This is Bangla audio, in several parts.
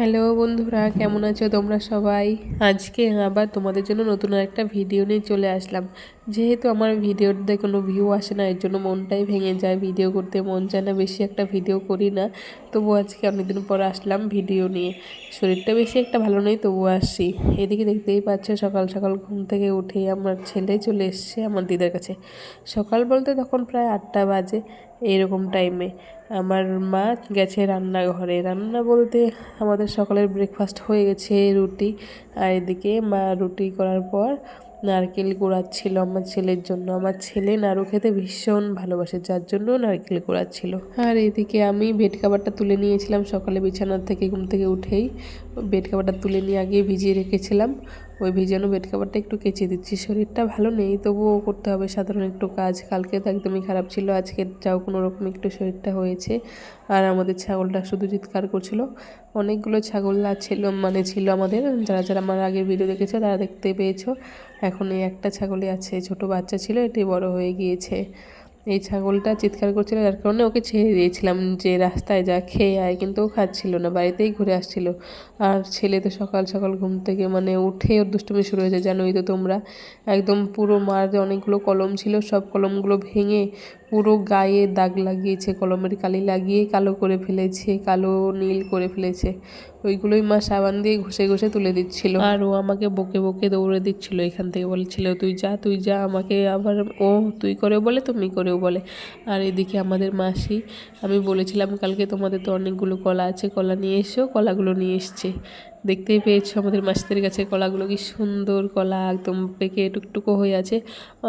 হ্যালো বন্ধুরা, কেমন আছো তোমরা সবাই? আজকে আবার তোমাদের জন্য নতুন একটা ভিডিও নিয়ে চলে আসলাম। যেহেতু আমার ভিডিওতে কোনো ভিউ আসে না, এর জন্য মনটাই ভেঙে যায়। ভিডিও করতে মন চায় না, বেশি একটা ভিডিও করি না। তবু আজকে অনেকদিন পর আসলাম ভিডিও নিয়ে। শরীরটা বেশি একটা ভালো নেই তবু আসছি। এদিকে দেখতেই পাচ্ছ, সকাল সকাল ঘুম থেকে উঠে আমার ছেলে চলে এসছে আমার দিদার কাছে। সকাল বলতে তখন প্রায় আটটা বাজে এইরকম টাইমে আমার মা গেছে রান্নাঘরে। রান্না বলতে আমাদের সকালের ব্রেকফাস্ট হয়ে গেছে রুটি। আর এদিকে মা রুটি করার পর নারকেল ছিল আমার ছেলের জন্য। আমার ছেলে নাড়ু খেতে ভীষণ ভালোবাসে, যার জন্য নারকেল ছিল আর এদিকে আমি বেড কাভারটা তুলে নিয়েছিলাম সকালে বিছানার থেকে, ঘুম থেকে উঠেই। বেড কাভারটা তুলে নিয়ে আগে ভিজিয়ে রেখেছিলাম। ওই ভিজানো বেড কাভারটা একটু কেচে দিচ্ছি। শরীরটা ভালো নেই, তবুও করতে হবে সাধারণ একটু কাজ। কালকে তো একদমই খারাপ ছিল আজকে যাও কোনো রকম একটু শরীরটা হয়েছে। আর আমাদের ছাগলটা শুধু চিৎকার করছিল। অনেকগুলো ছাগল ছিল মানে ছিল আমাদের, যারা যারা আমার আগের ভিডিও দেখেছ তারা দেখতে পেয়েছ। এখন এই একটা ছাগলই আছে, ছোট বাচ্চা ছিল, এটি বড় হয়ে গিয়েছে। এই ছাগলটা চিৎকার করছিল, যার কারণে ওকে ছেড়ে দিয়েছিলাম যে রাস্তায় যা খেয়ে আয়, কিন্তু ও খাচ্ছিল না, বাড়িতেই ঘুরে আসছিল। আর ছেলে তো সকাল সকাল ঘুম থেকে মানে উঠে ওর দুষ্টুমি শুরু হয়েছে, জানোই তো তোমরা। একদম পুরো মার অনেকগুলো কলম ছিল, সব কলমগুলো ভেঙে পুরো গায়ে দাগ লাগিয়েছে, কলমের কালি লাগিয়ে কালো করে ফেলেছে, কালো নীল করে ফেলেছে। ওইগুলোই মা সাবান দিয়ে ঘষে ঘষে তুলে দিচ্ছিল। আর ও আমাকে বকে বকে দৌড়ে দিচ্ছিল এখান থেকে, বলছিল, তুই যা তুই যা, আমাকে আবার ও, তুই করেও বলে, তুমি করেও বলে। আর এদিকে আমাদের মাসি, আমি বলেছিলাম, কালকে তোমাদের তো অনেকগুলো কলা আছে, কলা নিয়ে এসো, কলাগুলো নিয়ে এসছে। দেখতেই পেয়েছ আমাদের মাসিদের কাছে কলাগুলো কি সুন্দর কলা, একদম পেকে টুকটুকো হয়ে আছে।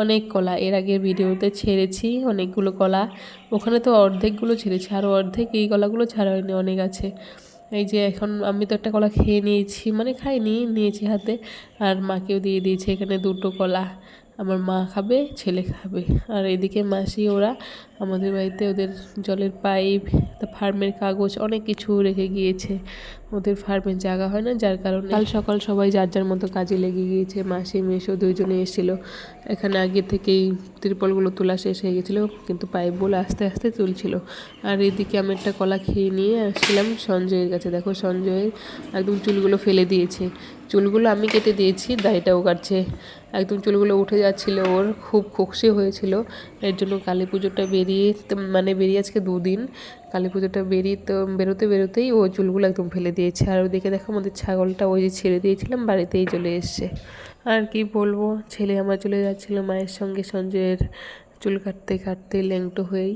অনেক কলা, এর আগের ভিডিওতে ছেড়েছি অনেকগুলো কলা। ওখানে তো অর্ধেকগুলো ছেড়েছি আরও অর্ধেক এই কলাগুলো ছাড়া হয়নি অনেক আছে। এই যে এখন আমি তো একটা কলা খেয়ে নিয়েছি মানে খাইনি, নিয়েছি হাতে। আর মাকেও দিয়ে দিয়েছি এখানে দুটো কলা। আমার মা খাবে, ছেলে খাবে। আর এদিকে মাসি, ওরা আমাদের বাড়িতে ওদের জলের পাইপ ফার্মের কাগজ অনেক কিছু রেখে গিয়েছে। ওদের ফার্মের জায়গা হয় না, যার কারণে কাল সকাল সবাই যার যার মতো কাজে লেগে গিয়েছে, মাসি মেশো দুইজনে এসেছিল। এখানে আগে থেকেই ত্রিপলগুলো তোলা শেষ হয়ে গেছিল, কিন্তু পাইপগুলো আস্তে আস্তে তুলছিল। আর এদিকে আমি একটা কলা খেয়ে নিয়ে আসছিলাম সঞ্জয়ের কাছে। দেখো সঞ্জয়ের একদম চুলগুলো ফেলে দিয়েছে। চুলগুলো আমি কেটে দিয়েছি, দাড়িটাও কাটছে। একদম চুলগুলো উঠে যাচ্ছিল ওর, খুব খুকসি হয়েছিল। এর জন্য কালী পুজোটা বেরিয়ে মানে বেরিয়ে আজকে দুদিন। কালী পুজোটা বেরিয়ে তো বেরোতে বেরোতেই ও চুলগুলো একদম ফেলে দিয়েছে। আর ওদিকে দেখো আমাদের ছাগলটা ওই যে ছেড়ে দিয়েছিলাম, বাড়িতেই চলে এসছে। আর কি বলব, ছেলে আমার চলে যাচ্ছিল মায়ের সঙ্গে সঞ্জয়ের চুল কাটতে কাটতে ল্যাংটো হয়েই।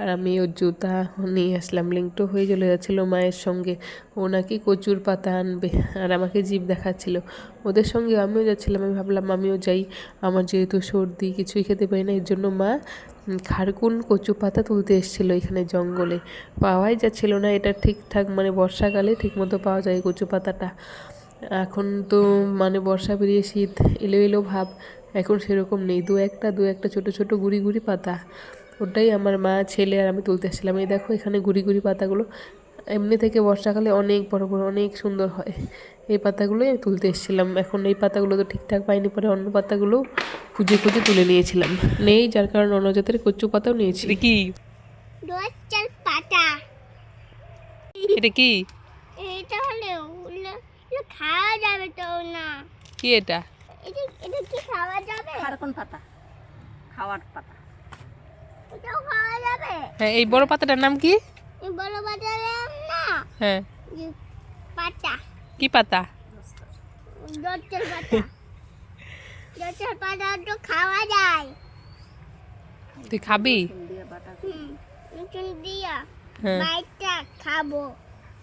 আর আমি ওর জুতা নিয়ে আসলাম। লিঙ্কটো হয়ে চলে যাচ্ছিল মায়ের সঙ্গে। ও নাকি কচুর পাতা আনবে আর আমাকে জিভ দেখাচ্ছিল। ওদের সঙ্গে আমিও যাচ্ছিলাম। আমি ভাবলাম, আমিও যাই। আমার যেহেতু সর্দি, কিছুই খেতে পারি না, এর জন্য মা খারকুন কচু পাতা তুলতে এসেছিল এখানে জঙ্গলে। পাওয়াই যাচ্ছিল না, এটা ঠিকঠাক মানে বর্ষাকালে ঠিকমতো পাওয়া যায় কচু পাতাটা। এখন তো মানে বর্ষা বেরিয়ে শীত এলো এলো ভাব, এখন সেরকম নেই। দু একটা দু একটা ছোটো ছোটো গুড়ি গুড়ি পাতা। ওটাই আমার মা ছেলে আর আমি তুলতে এসেছিলাম। এই দেখো এখানে গুড়ি গুড়ি পাতাগুলো। এমনি থেকে বর্ষাকালে অনেক বড় বড় অনেক সুন্দর হয়। এই পাতাগুলোই আমি তুলতে এসেছিলাম। এখন এই পাতাগুলো তো ঠিকঠাক পাইনি পরে অন্য পাতাগুলো খুঁজে খুঁজে তুলে নিয়েছিলাম। নেই যার কারণে অন্য জাতের কচু পাতাও নিয়েছি। কি? পাতা। এটা কি? এটা হলে খাওয়া যাবে তো না। কি এটা এটা কি খাওয়া যাবে? খারকন পাতা। খাওয়ার পাতা। হ্যাঁ এই বড় পাতাটার নাম কি? বড় বাজালাম না? হ্যাঁ। পাতা? কি পাতা? দশটার পাতা। দশটার পাতা তো খাওয়া যায়। তুই খাবি? দিয়ে দিয়া। হ্যাঁ। বাইটা খাব।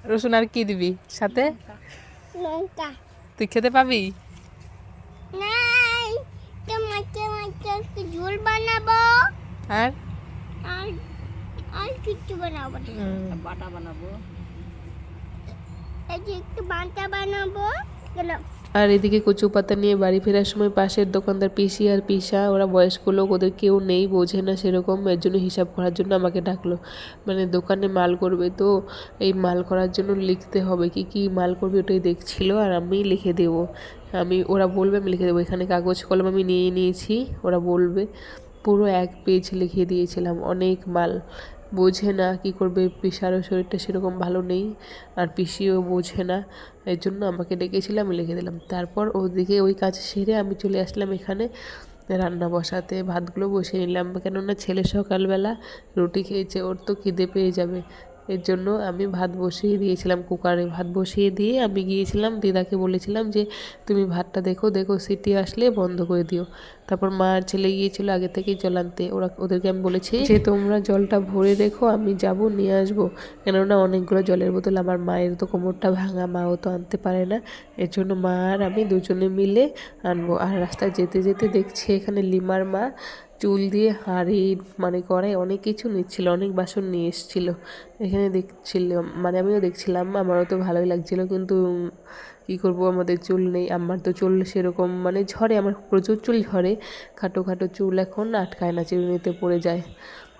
রসুন আর কি দিবি সাথে? লঙ্কা। তুই খেতে পাবি? নাই টমাটো মাটো ঝোল বানাবো। আর? আর বানাবো না। বাটা বানাবো? এই যে একটু বান্তা বানাবো। গেল। আর এদিকে কচু পাতা নিয়ে বাড়ি ফেরার সময় পাশের দোকানদার পিসি আর পিসা ওরা বয়স্ক লোক ওদের কেউ নেই বোঝে না সেরকম এর জন্য হিসাব করার জন্য আমাকে ডাকলো। মানে দোকানে মাল করবে তো এই মাল করার জন্য লিখতে হবে। কি কি মাল করবে ওটাই দেখছিল আর আমি লিখে দেবো। আমি ওরা বলবে আমি লিখে দেবো। এখানে কাগজ কলম আমি নিয়ে নিয়েছি ওরা বলবে। পুরো এক পেজ লিখে দিয়েছিলাম, অনেক মাল। বোঝে না কি করবে, পিসারও শরীরটা সেরকম ভালো নেই, আর পিসিও বোঝে না। এর জন্য আমাকে ডেকেছিলাম আমি লিখে দিলাম। তারপর ওদিকে ওই কাজ সেরে আমি চলে আসলাম এখানে রান্না বসাতে। ভাতগুলো বসিয়ে নিলাম, কেননা ছেলে সকালবেলা রুটি খেয়েছে, ওর তো খিদে পেয়ে যাবে। এর জন্য আমি ভাত বসিয়ে দিয়েছিলাম কুকারে। ভাত বসিয়ে দিয়ে আমি গিয়েছিলাম, দিদাকে বলেছিলাম যে, তুমি ভাতটা দেখো দেখো, সিটি আসলে বন্ধ করে দিও। তারপর মা আর ছেলে গিয়েছিল আগে থেকেই জল আনতে। ওরা, ওদেরকে আমি বলেছি যে, তোমরা জলটা ভরে রেখো আমি যাব, নিয়ে আসব। কেননা অনেকগুলো জলের বোতল আমার মায়ের তো কোমরটা ভাঙা, মাও তো আনতে পারে না। এর জন্য মা আর আমি দুজনে মিলে আনব। আর রাস্তায় যেতে যেতে দেখছি এখানে লিমার মা চুল দিয়ে হাঁড়ি মানে কড়াই অনেক কিছু নিচ্ছিল, অনেক বাসন নিয়ে এসেছিল। এখানে দেখছিল মানে আমিও দেখছিলাম, আমারও তো ভালোই লাগছিল, কিন্তু কী করব, আমাদের চুল নেই, আমার তো চুল সেরকম মানে ঝরে, আমার প্রচুর চুল ঝরে, খাটো খাটো চুল এখন আটকায় না, চিরুনিতে পড়ে যায়।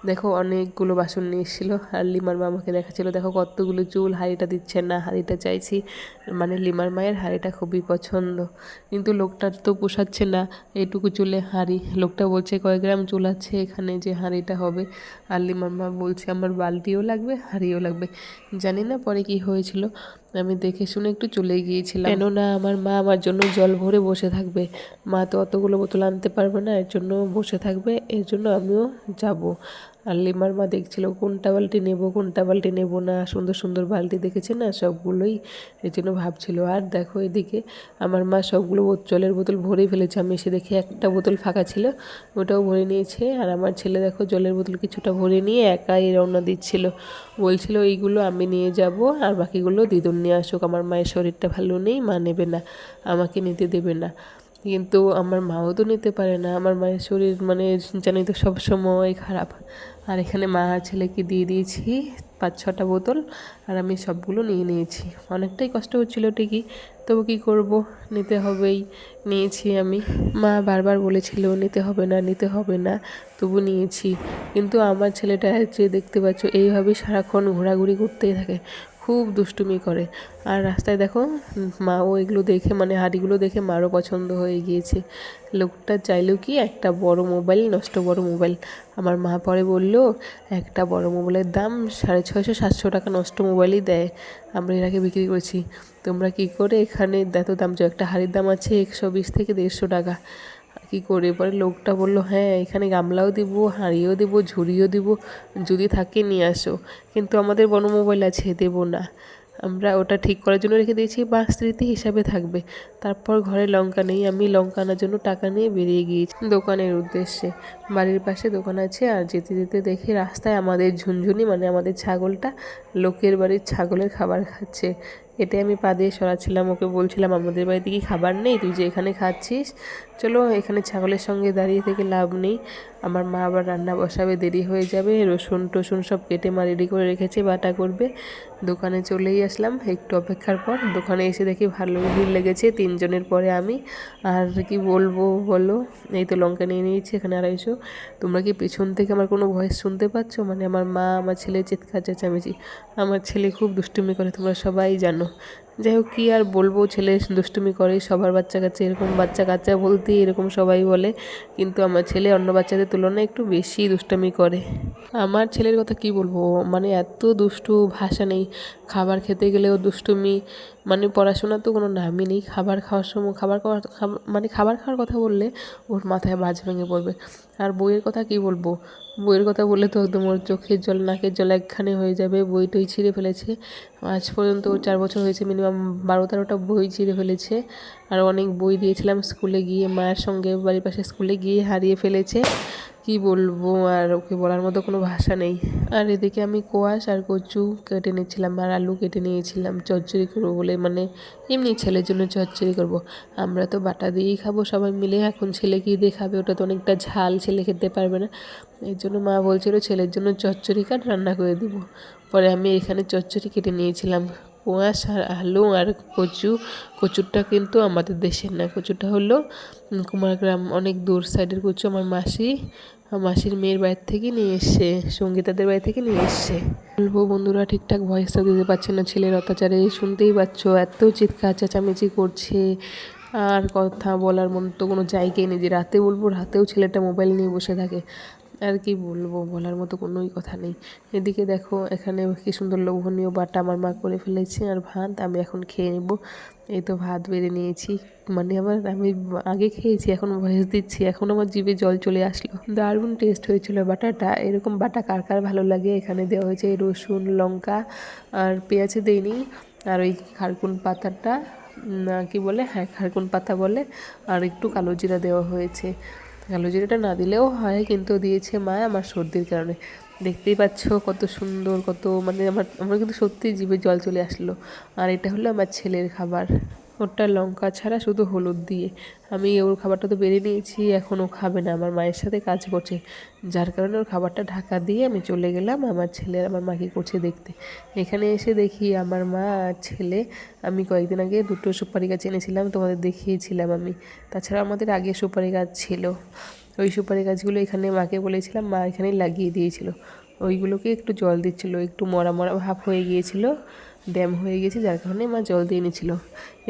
দেখো অনেকগুলো বাসন নিয়ে এসেছিল। আর লিমার মা আমাকে দেখাচ্ছিলো, দেখো কতগুলো চুল, হাঁড়িটা দিচ্ছে না, হাঁড়িটা চাইছি। মানে লিমার মায়ের হাঁড়িটা খুবই পছন্দ। কিন্তু লোকটার তো পোষাচ্ছে না এইটুকু চুলে হাঁড়ি। লোকটা বলছে কয়েক গ্রাম চুল আছে এখানে যে হাঁড়িটা হবে? আর লিমার মা বলছে, আমার বালতিও লাগবে, হাঁড়িও লাগবে। জানি না পরে কি হয়েছিল, আমি দেখে শুনে একটু চলে গিয়েছিলাম। কেননা আমার মা আমার জন্য জল ভরে বসে থাকবে। মা তো অতগুলো বোতল আনতে পারবে না, এর জন্য বসে থাকবে, এর জন্য আমিও যাব। আর লিমার মা দেখছিল, কোনটা বালতি নেব, কোনটা বালতি নেব না? সুন্দর সুন্দর বালতি দেখেছে না? সবগুলোই এর জন্য ভাবছিল। আর দেখো এদিকে আমার মা সবগুলো জলের বোতল ভরেই ফেলেছে। আমি এসে দেখি একটা বোতল ফাঁকা ছিল, ওটাও ভরে নিয়েছে। আর আমার ছেলে দেখো জলের বোতল কিছুটা ভরে নিয়ে একাই রওনা দিচ্ছিল। বলছিল, এইগুলো আমি নিয়ে যাব আর বাকিগুলো দিদুন নিয়ে আসুক। আমার মায়ের শরীরটা ভালো নেই, মা নেবে না, আমাকে নিতে দেবে না। কিন্তু আমার মাও তো নিতে পারে না। আমার মায়ের শরীর মানে জানি তো সব সময় খারাপ। আর এখানে মা আর ছেলেকে দিয়ে দিয়েছি পাঁচ ছটা বোতল আর আমি সবগুলো নিয়ে নিয়েছি। অনেকটাই কষ্ট হচ্ছিল ঠিকই, তবু কী করব? নিতে হবেই, নিয়েছি আমি। মা বারবার বলেছিল, নিতে হবে না, নিতে হবে না। তবু নিয়েছি। কিন্তু আমার ছেলেটা যে দেখতে পাচ্ছ এইভাবেই সারাক্ষণ ঘোরাঘুরি করতেই থাকে। খুব দুষ্টুমি করে। আর রাস্তায় দেখো মাও এগুলো দেখে মানে হাঁড়িগুলো দেখে মারও পছন্দ হয়ে গিয়েছে। লোকটা চাইলো কি, একটা বড় মোবাইল, নষ্ট বড় মোবাইল। আমার মা পরে বলল, একটা বড় মোবাইলের দাম সাড়ে ছয়শো, সাতশো টাকা নষ্ট মোবাইলই দেয়। আমরা এর আগে বিক্রি করেছি। তোমরা কি করে এখানে এত দাম একটা হাঁড়ির দাম আছে একশো বিশ থেকে দেড়শো টাকা। কি করে? পরে লোকটা বলল হ্যাঁ এখানে গামলাও দিব, হাঁড়িও দেব, ঝুড়িও দিব, যদি থাকে নিয়ে আসো। কিন্তু আমাদের বড় মোবাইল আছে, দেবো না। আমরা ওটা ঠিক করার জন্য রেখে দিয়েছি, বা স্মৃতি হিসাবে থাকবে। তারপর ঘরে লঙ্কা নেই, আমি লঙ্কা আনার জন্য টাকা নিয়ে বেরিয়ে গিয়েছি দোকানের উদ্দেশ্যে। বাড়ির পাশে দোকান আছে আর যেতে যেতে দেখি রাস্তায় আমাদের ঝুনঝুনি মানে আমাদের ছাগলটা লোকের বাড়ির ছাগলের খাবার খাচ্ছে। এটাই আমি পা দিয়ে সরাচ্ছিলাম, ওকে বলছিলাম, আমাদের বাড়িতে কি খাবার নেই? তুই যে এখানে খাচ্ছিস, চলো এখানে ছাগলের সঙ্গে দাঁড়িয়ে থেকে লাভ নেই। আমার মা আবার রান্না বসাবে, দেরি হয়ে যাবে, রসুন টসুন সব কেটে মা রেডি করে রেখেছে, বাটা করবে। দোকানে চলেই আসলাম, একটু অপেক্ষার পর দোকানে এসে দেখি ভালো ভিড় লেগেছে, তিনজনের পরে আমি। আর কি বলব বলো, এই তো লঙ্কা নিয়ে নিয়েছি, এখানে আড়াইশো। তোমরা কি পেছন থেকে আমার কোনো ভয়েস শুনতে পাচ্ছ? মানে আমার মা, আমার ছেলে, চিৎকার চেঁচামেচি। আমার ছেলে খুব দুষ্টুমি করে, তোমরা সবাই জানো। যাই হোক কী আর বলব, ছেলে দুষ্টুমি করে সবার বাচ্চা কাচ্চা, এরকম বাচ্চা কাচ্চা বলতেই এরকম সবাই বলে। কিন্তু আমার ছেলে অন্য বাচ্চাদের তুলনায় একটু বেশি দুষ্টুমি করে। আমার ছেলের কথা কি বলব? মানে এত দুষ্টু, ভাষা নেই। খাবার খেতে গেলেও দুষ্টুমি। মানে পড়াশোনা তো কোনো নামই নেই। খাবার খাওয়ার সময়, খাবার খাওয়ার মানে খাবার খাওয়ার কথা বললে ওর মাথায় বাজ ভেঙে পড়বে। আর বইয়ের কথা কি বলব? বইয়ের কথা বললে তো একদম ওর চোখের জল, নাকের জল একখানে হয়ে যাবে। বই টই ছিঁড়ে ফেলেছে। আজ পর্যন্ত ওর চার বছর হয়েছে মিনিমাম বারো তেরোটা বই ছিঁড়ে ফেলেছে। আর অনেক বই দিয়েছিলাম স্কুলে গিয়ে, মায়ের সঙ্গে, বাড়ির পাশে স্কুলে গিয়ে হারিয়ে ফেলেছে। কি বলব আর ওকে বলার মতো কোনো ভাষা নেই। আর এদিকে আমি কোয়াশ আর কচু কেটে নিচ্ছিলাম আর আলু কেটে নিয়েছিলাম। চচ্চড়ি করব বলে মানে এমনি ছেলের জন্য চচ্চড়ি করব। আমরা তো বাটা দিয়েই খাব সবাই মিলে। এখন ছেলে কি দিয়ে খাবে? ওটা তো অনেকটা ঝাল, ছেলে খেতে পারবে না। এর জন্য মা বলছিল ছেলের জন্য চচ্চড়ি কাট, রান্না করে দিব। পরে আমি এখানে চচ্চড়ি কেটে নিয়েছিলাম। কোয়াশ আর আলু আর কচু, কচুরটা কিন্তু আমাদের দেশের না। কচুটা হলো কুমারগ্রাম, অনেক দূর সাইডের কচু। আমার মাসি মাসির মেয়ের বাড়ি থেকে নিয়ে এসছে, সঙ্গীতাদের বাড়ি থেকে নিয়ে এসছে। বলব, বন্ধুরা, ঠিকঠাক ভয়েসটা দিতে পারছে না ছেলের অত্যাচারে। শুনতেই পাচ্ছ, এত চিৎকার, চেঁচামেচি করছে। আর কথা বলার মতো কোনো জায়গায় নেই যে রাতে বলব, রাতেও ছেলেটা মোবাইল নিয়ে বসে থাকে। আর কি বলব, বলার মতো কোনোই কথা নেই। এদিকে দেখো, এখানে কি সুন্দর লোভনীয় বাটা আমার মা করে ফেলেছে আর ভাত, আমি এখন খেয়ে নেব। এই তো ভাত বেড়ে নিয়েছি। মানে আমার, আমি আগে খেয়েছি, এখন ভয়েস দিচ্ছি, এখন আমার জিভে জল চলে আসলো। দারুণ টেস্ট হয়েছিল বাটাটা। এরকম বাটা কার কার ভালো লাগে? এখানে দেওয়া হয়েছে রসুন, লঙ্কা আর পেঁয়াজে দেয়নি আর ওই খারকুন পাতাটা কি বলে? হ্যাঁ খারকুন পাতা বলে। আর একটু কালো জিরা দেওয়া হয়েছে। কালো জিরাটা না দিলেও হয়, কিন্তু দিয়েছে মা আমার সর্দির কারণে। দেখতেই পাচ্ছ কত সুন্দর, কত মানে আমার আমার কিন্তু সত্যি জীবের জল চলে আসলো। আর এটা হলো আমার ছেলের খাবার। ওটা লঙ্কা ছাড়া শুধু হলুদ দিয়ে। আমি ওর খাবারটা তো বেরিয়ে নিয়েছি, এখন ও খাবে না। আমার মায়ের সাথে কাজ করছে। যার কারণে ওর খাবারটা ঢাকা দিয়ে আমি চলে গেলাম আমার ছেলে আমার মাকে করছে দেখতে। এখানে এসে দেখি আমার মা আর ছেলে। আমি কয়েকদিন আগে দুটো সুপারি গাছ এনেছিলাম, তোমাদের দেখিয়েছিলাম আমি। তাছাড়া আমাদের আগে সুপারি গাছ ছিল। ওই সুপারি গাছগুলো এখানে মাকে বলেছিলাম, মা এখানে লাগিয়ে দিয়েছিল। ওইগুলোকে একটু জল দিচ্ছিল, একটু মরা মরা ভাব হয়ে গিয়েছিল। ড্যাম হয়ে গেছে, যার কারণে মা জল দিয়ে নিয়েছিল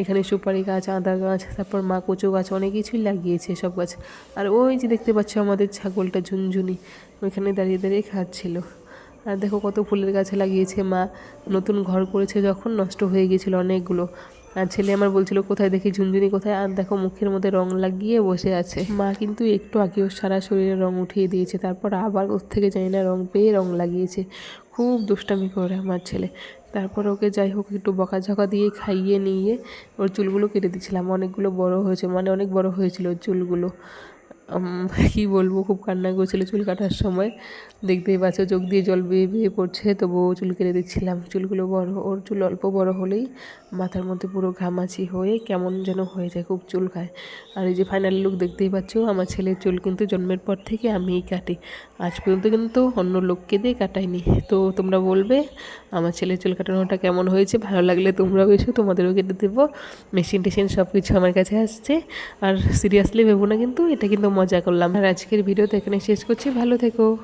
এখানে সুপারি গাছ, আদা গাছ, তারপর মা কচু গাছ, অনেক কিছুই লাগিয়েছে সব গাছ। আর ওই যে দেখতে পাচ্ছ আমাদের ছাগলটা ঝুনঝুনি, ওইখানে দাঁড়িয়ে দাঁড়িয়ে খাচ্ছিল। আর দেখো কত ফুলের গাছ লাগিয়েছে মা, নতুন ঘর করেছে যখন, নষ্ট হয়ে গিয়েছিল অনেকগুলো। আর ছেলে আমার বলছিল, কোথায় দেখি ঝুনঝুনি, কোথায়? আর দেখো, মুখের মধ্যে রং লাগিয়ে বসে আছে। মা কিন্তু একটু আগে সারা শরীরে রং উঠিয়ে দিয়েছে, তারপর আবার ওর থেকে জানি না রং পেয়ে রং লাগিয়েছে। খুব দুষ্টামি করে আমার ছেলে। তারপর ওকে যাই হোক, একটু বকাঝকা দিয়ে খাইয়ে নিয়ে ওর চুলগুলো কেটে দিয়েছিলাম। অনেকগুলো বড় হয়েছে মানে অনেক বড় হয়েছিল চুলগুলো। কি বলব, খুব কান্না করছিল চুল কাটার সময়। দেখতেই পাচ্ছ চোখ দিয়ে জল বেয়ে বেয়ে পড়ছে, তবুও চুল কেটে দিচ্ছিলাম। চুলগুলো বড়, ওর চুল অল্প বড় হলেই মাথার মধ্যে পুরো ঘামাচি হয়ে কেমন যেন হয়ে যায়, খুব চুল খায়। আর এই যে ফাইনাল লুক দেখতেই পাচ্ছ, আমার ছেলের চুল কিন্তু জন্মের পর থেকে আমিই কাটি। আজ পর্যন্ত কিন্তু অন্য লোককে দিয়ে কাটাইনি। তো তোমরা বলবে আমার ছেলের চুল কাটানোটা কেমন হয়েছে? ভালো লাগলে তোমরাও এসো তোমাদেরও কেটে দেবো। মেশিন টেশিন সব কিছু আমার কাছে আসছে। আর সিরিয়াসলি ভেবো না কিন্তু, এটা কিন্তু মজা করলাম। আর আজকের ভিডিও তো এখানে শেষ করছি। ভালো থেকো।